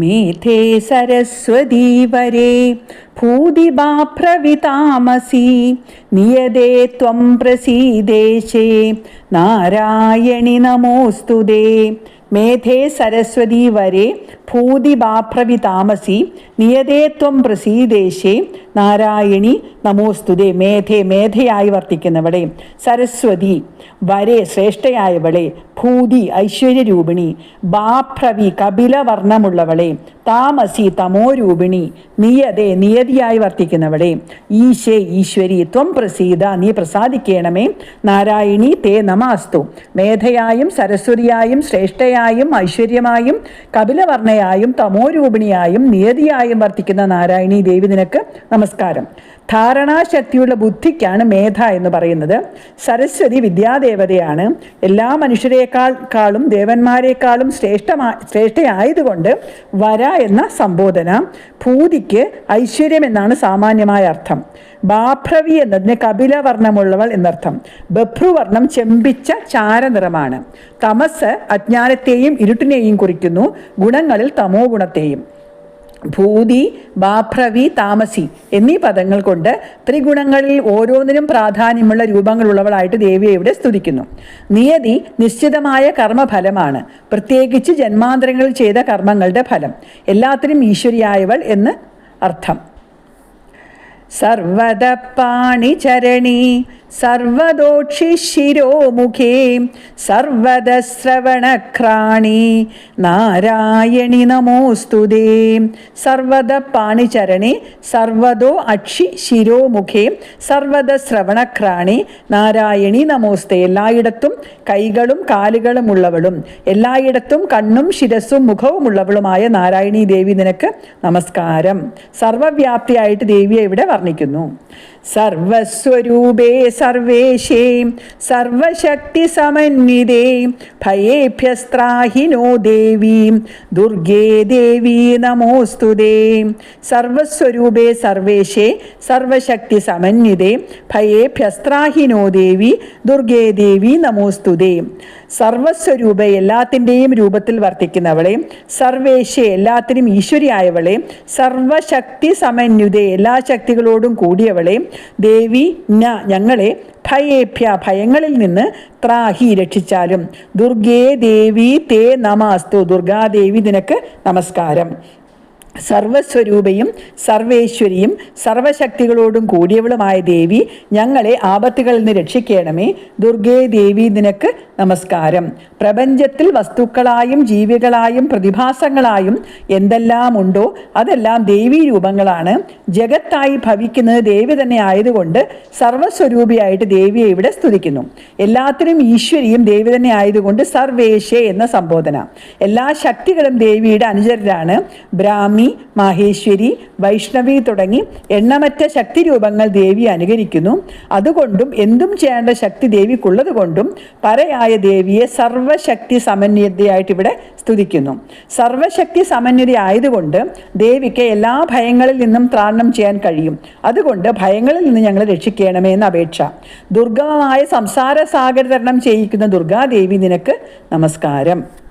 മേധേ സരസ്വതീ വരേ ഭൂതിബാഭ്രവിതാമസി നിയതേ ത്വം പ്രസീദേശേ നാരായണി നമോസ്തുതേ. മേധേ സരസ്വതീ വരെ ഭൂതിബാഭ്രവി താമസി നിയതേ ത്വം പ്രസീദേശേ നാരായണി നമോസ്തുതേ. മേധേ മേധയായി വർത്തിക്കുന്നവളെ. സരസ്വതി വരെ ശ്രേഷ്ഠയായവളെ. ഭൂതി ഐശ്വര്യരൂപിണി. ബാഭ്രവി കപിലവർണമുള്ളവളെ. താമസി തമോരൂപിണി. നിയതേ നിയതിയായി വർത്തിക്കുന്നവളെ. ഈശേ ഈശ്വരി ത്വം പ്രസീത നീ പ്രസാദിക്കണമേ. നാരായണി തേ നമാസ്തു. മേധയായും സരസ്വതിയായും ശ്രേഷ്ഠയായും ഐശ്വര്യമായും കപിലവർണയായും തമോരൂപിണിയായും നിയതിയായും വർത്തിക്കുന്ന നാരായണീ ദേവി നിനക്ക് നമസ്കാരം. ധാരണാശക്തിയുള്ള ബുദ്ധിക്കാണ് മേധ എന്ന് പറയുന്നത്. സരസ്വതി വിദ്യാദേവതയാണ്. എല്ലാ മനുഷ്യരെക്കാൾക്കാളും ദേവന്മാരെക്കാളും ശ്രേഷ്ഠമാ ശ്രേഷ്ഠയായതുകൊണ്ട് വര എന്ന സംബോധന ഭൂതിക്ക് ഐശ്വര്യം എന്നാണ് സാമാന്യമായ അർത്ഥം. ബാഭ്രവി എന്നതിന് കപിലവർണമുള്ളവൾ എന്നർത്ഥം. ബഭ്രുവർണം ചെമ്പിച്ച ചാരനിറമാണ്. തമസ് അജ്ഞാനത്തെയും ഇരുട്ടിനെയും കുറിക്കുന്നു. ഗുണങ്ങളിൽ തമോ ഗുണത്തെയും. ഭൂതി ബാഭ്രവി താമസി എന്നീ പദങ്ങൾ കൊണ്ട് ത്രിഗുണങ്ങളിൽ ഓരോന്നിനും പ്രാധാന്യമുള്ള രൂപങ്ങളുള്ളവളായിട്ട് ദേവിയെ ഇവിടെ സ്തുതിക്കുന്നു. നിയതി നിശ്ചിതമായ കർമ്മഫലമാണ്. പ്രത്യേകിച്ച് ജന്മാന്തരങ്ങളിൽ ചെയ്ത കർമ്മങ്ങളുടെ ഫലം. എല്ലാത്തിനും ഈശ്വരിയായവൾ എന്ന് അർത്ഥം. സർവദ പാണിചരണി സർവദോക്ഷി ശിരോമുഖേ സർവദശ്രവണക്രാണി നാരായണി നമോസ്തുതേ സർവദ പാണിചരണി സർവദോ അക്ഷി ശിരോമുഖേ സർവദ ശ്രവണക്രാണി നാരായണി നമോസ്തേ. എല്ലായിടത്തും കൈകളും കാലുകളും ഉള്ളവളും എല്ലായിടത്തും കണ്ണും ശിരസ്സും മുഖവും ഉള്ളവളുമായ നാരായണി ദേവി നിനക്ക് നമസ്കാരം. സർവവ്യാപ്തിയായിട്ട് ദേവിയെ ഇവിടെ വർണിക്കുന്നു. സർവസ്വരൂപേ സർവേശേ സർവശക്തി സമന്വിതേ ഭയേഭ്യസ്ത്രാഹിനോ ദേവി ദുർഗേ ദേവി നമോസ്തുതേ സർവസ്വരൂപേ സർവേശേ സർവശക്തി സമന്വിതേ ഭയേഭ്യസ്ത്രാഹിനോ ദേവി ദുർഗേ ദേവി നമോസ്തുതേ സർവസ്വരൂപ എല്ലാത്തിന്റെയും രൂപത്തിൽ വർത്തിക്കുന്നവളെ സർവേശ്യ എല്ലാത്തിനും ഈശ്വരിയായവളെ സർവശക്തി സമന്യുത എല്ലാ ശക്തികളോടും കൂടിയവളെ ദേവി ന ഞങ്ങളെ ഭയേഭ്യ ഭയങ്ങളിൽ നിന്ന് ത്രാഹി രക്ഷിച്ചാലും. ദുർഗേ ദേവി തേ നമാസ്തു. ദുർഗാദേവി നിനക്ക് നമസ്കാരം. സർവസ്വരൂപയും സർവേശ്വരിയും സർവശക്തികളോടും കൂടിയവളുമായ ദേവി ഞങ്ങളെ ആപത്തുകളിൽ നിന്ന് രക്ഷിക്കണമേ. ദുർഗേ ദേവി നിനക്ക് നമസ്കാരം. പ്രപഞ്ചത്തിൽ വസ്തുക്കളായും ജീവികളായും പ്രതിഭാസങ്ങളായും എന്തെല്ലാം ഉണ്ടോ അതെല്ലാം ദേവീ രൂപങ്ങളാണ്. ജഗത്തായി ഭവിക്കുന്നത് ദേവി തന്നെ ആയതുകൊണ്ട് സർവസ്വരൂപിയായിട്ട് ദേവിയെ ഇവിടെ സ്തുതിക്കുന്നു. എല്ലാത്തിനും ഈശ്വരിയും ദേവി തന്നെ ആയതുകൊണ്ട് സർവേശേ എന്ന സംബോധന. എല്ലാ ശക്തികളും ദേവിയുടെ അനുചരരാണ്. ബ്രാഹ്മി മാഹേശ്വരി വൈഷ്ണവി തുടങ്ങി എണ്ണമറ്റ ശക്തി രൂപങ്ങൾ ദേവി അനുകരിക്കുന്നു. അതുകൊണ്ടും എന്തും ചെയ്യേണ്ട ശക്തി ദേവിക്കുള്ളത് കൊണ്ടും പരയായ ദേവിയെ സർവശക്തി സമന്വിതയായിട്ട് ഇവിടെ സ്തുതിക്കുന്നു. സർവശക്തി സമന്വിത ആയതുകൊണ്ട് ദേവിക്ക് എല്ലാ ഭയങ്ങളിൽ നിന്നും ത്രാണം ചെയ്യാൻ കഴിയും. അതുകൊണ്ട് ഭയങ്ങളിൽ നിന്ന് ഞങ്ങൾ രക്ഷിക്കണമേ എന്ന അപേക്ഷ. ദുർഗമമായ സംസാര സാഗരതരണം ചെയ്യിക്കുന്ന ദുർഗാദേവി നിനക്ക് നമസ്കാരം.